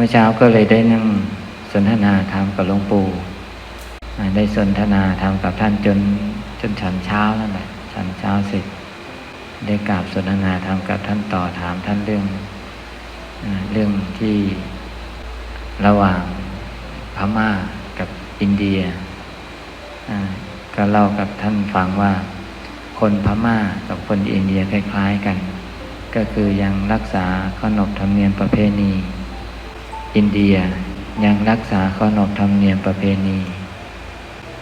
มื่อเช้าก็เลยได้นั่งสนทนาธรรมกับหลวงปู่ได้สนทนาธรรมกับท่านจนจนฉันเช้านั่นแหละฉันเช้าเสร็จ ได้กราบสนทนาธรรมกับท่านต่อถามท่านเรื่องเรื่องที่ระหว่างพม่ากับอินเดียก็เล่ากับท่านฟังว่า คนพม่ากับคนอินเดียคล้าย ๆกัน ก็คือยังรักษาขนบธรรมเนียมประเพณี อินเดียยังรักษาขนบธรรมเนียมประเพณี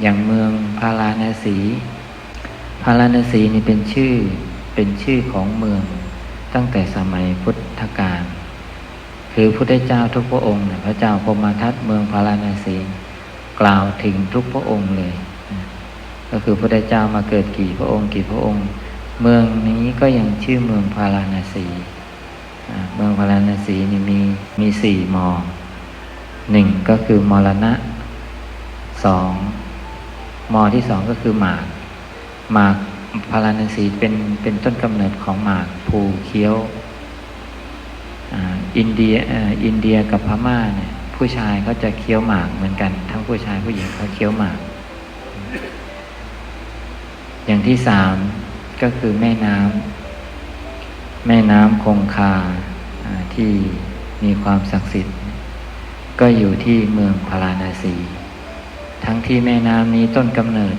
อย่างเมืองพาราณสีพาราณสีนี่เป็นชื่อเป็นชื่อของเมืองตั้งแต่สมัยพุทธกาลคือพุทธเจ้าทุกพระองค์เนี่ยพระเจ้าพมทัตเมืองพาราณสีกล่าวถึงทุกพระองค์เลย ก็คือพระเจ้ามาเกิดกี่พระองค์กี่พระองค์ เมืองนี้ก็ยังชื่อเมืองพาราณสี อ่าเมืองพาราณสีนี่มีมีสี่มอหนึ่งก็คือมรณะสองมอที่สองก็คือหมากหมากพาราณสีเป็นเป็นต้นกำเนิดของหมากภูเคี้ยวอินเดียอินเดียกับพม่าเนี่ยผู้ชายก็จะเคี้ยวหมากเหมือนกัน ทั้งผู้ชายผู้หญิงเขาเคี้ยวหมาก อย่างที่สามก็คือแม่น้ำ แม่น้ำคงคาที่มีความศักดิ์สิทธิ์ ก็อยู่ที่เมืองพาราณสี ทั้งที่แม่น้ำนี้ต้นกำเนิด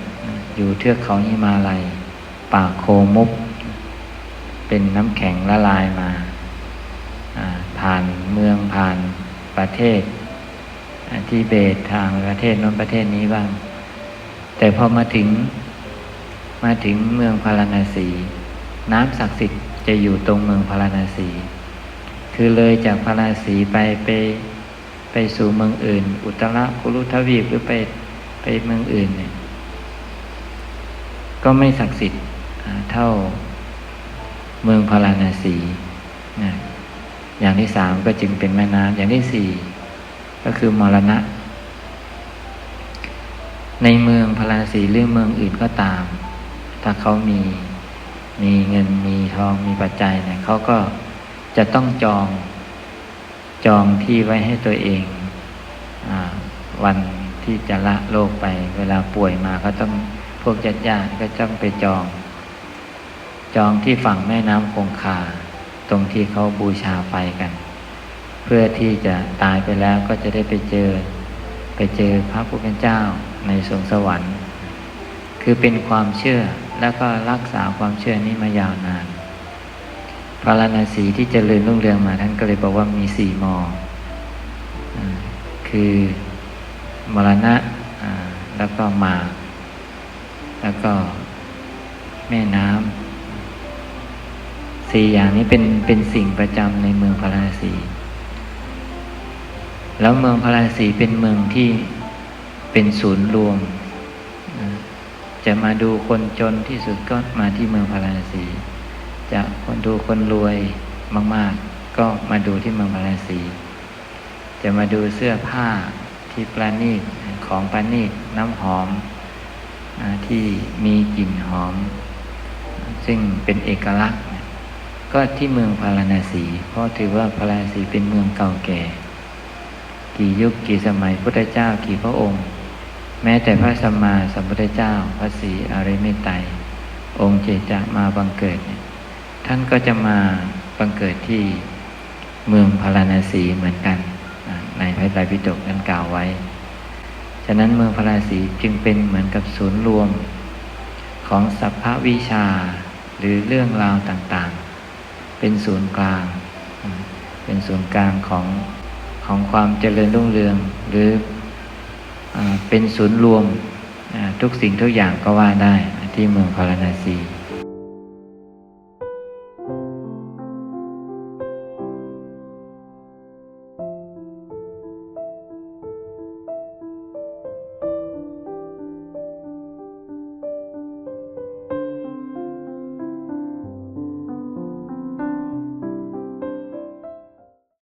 อยู่เทือกเขาหิมาลัย ป่าโคมุก เป็นน้ำแข็งละลายมา ผ่านเมืองผ่านประเทศอ่าที่เบตทางประเทศน้นประเทศนี้บ้าง แต่พอมาถึงมาถึงเมืองพาราณสี น้ำศักดิ์สิทธิ์ จะอยู่ตรงเมืองพาราณสี คือเลยจากพาราณสีไปไปไปสู่เมืองอื่น อุตรคุรุทวีปหรือไปไปเมืองอื่นเนี่ยก็ไม่ศักดิ์สิทธิ์เท่าเมืองพาราณสีนะอย่างที่สามก็จึงเป็นแม่น้ำอย่างที่สี่ก็คือมรณะ ในเมืองพาราณสีหรือเมืองอื่นก็ตาม ถ้าเขามี มีเงินมีทองมีปัจจัยเนี่ยเขาก็จะต้องจองจองที่ไว้ให้ตัวเองอวันที่จะละโลกไป เวลาป่วยมาก็ต้องพวกญาติญาติก็ต้องไปจอง จองที่ฝั่งแม่น้ำคงคา ตรงที่เขาบูชาไฟกัน เพื่อที่จะตายไปแล้วก็จะได้ไปเจอ ไปเจอพระผู้เป็นเจ้าในสวงสวรรค์ คือเป็นความเชื่อ แล้วก็รักษาความเชื่อนี้มายาวนาน พระราณสีที่เจริญรุ่งเรืองมาท่านก็เลยบอกว่ามีสี่มอ คือมรณะแล้วก็หมากแล้วก็แม่น้ำสี่อย่างนี้เป็นเป็นสิ่งประจำในเมืองพาราณสี แล้วเมืองพาราณสีเป็นเมืองที่เป็นศูนย์รวม อ่าจะมาดูคนจนที่สุดก็มาที่เมืองพาราณสี จะคนดูคนรวยมาก ๆ ก็มาดูที่เมืองพาราณสี จะมาดูเสื้อผ้าที่ประณีตของประณีตน้ำหอมที่มีกลิ่นหอม ซึ่งเป็นเอกลักษณ์ ก็ที่เมืองพาราณสี เพราะถือว่าพาราณสีเป็นเมืองเก่าแก่ กี่ยุคกี่สมัยพุทธเจ้ากี่พระองค์ แม้แต่พระสัมมาสัมพุทธเจ้า พระศรีอริยเมตไตรองค์เจจะมาบังเกิดเนี่ยท่านก็จะมาบังเกิดที่เมืองพาราณสีเหมือนกัน ในพระไตรปิฎกนั้นกล่าวไว้ ฉะนั้นเมืองพาราณสีจึงเป็นเหมือนกับศูนย์รวมของสัพพวิชาหรือเรื่องราวต่างๆ เป็นศูนย์กลาง เป็นศูนย์กลางของของความเจริญรุ่งเรืองหรือ เป็นศูนย์รวมทุกสิ่งทุกอย่างก็ว่าได้ที่เมืองพาราณสี